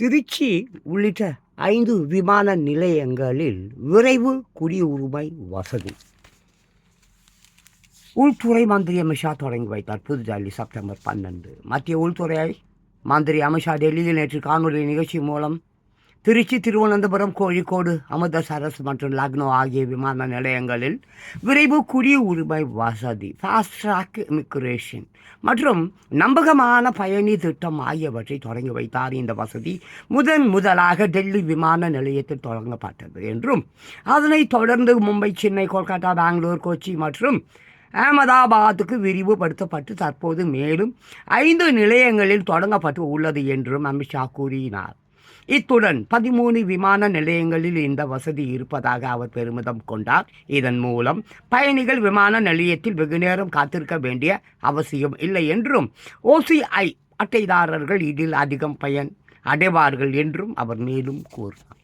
திருச்சி உள்ளிட்ட ஐந்து விமான நிலையங்களில் விரைவு குடியுரிமை வசதி. உள்துறை மந்திரி அமித்ஷா தொடங்கி வைத்தார் புதுடெல்லி செப்டம்பர் பன்னெண்டு. மத்திய உள்துறை மந்திரி அமித்ஷா டெல்லியில் நேற்று காணொலி நிகழ்ச்சி மூலம் திருச்சி திருவனந்தபுரம் கோழிக்கோடு அமிர்தசரஸ் மற்றும் லக்னோ ஆகிய விமான நிலையங்களில் விரைவு குடியுரிமை வசதி ஃபாஸ்ட் ட்ராக் இமிக்ரேஷன் மற்றும் நம்பகமான பயணி திட்டம் ஆகியவற்றை தொடங்கி வைத்தார். இந்த வசதி முதன் முதலாக டெல்லி விமான நிலையத்தில் தொடங்கப்பட்டது என்றும் அதனைத் தொடர்ந்து மும்பை சென்னை கொல்கத்தா பெங்களூர் கொச்சி மற்றும் அகமதாபாத்துக்கு விரிவுபடுத்தப்பட்டு தற்போது மேலும் ஐந்து நிலையங்களில் தொடங்கப்பட்டு உள்ளது என்றும் அமித்ஷா கூறினார். இத்துடன் பதிமூணு விமான நிலையங்களில் இந்த வசதி இருப்பதாக அவர் பெருமிதம் கொண்டார். இதன் மூலம் பயணிகள் விமான நிலையத்தில் வெகுநேரம் காத்திருக்க வேண்டிய அவசியம் இல்லை என்றும் ஓசிஐ அட்டைதாரர்கள் இதில் அதிகம் பயன் அடைவார்கள் என்றும் அவர் மேலும் கூறினார்.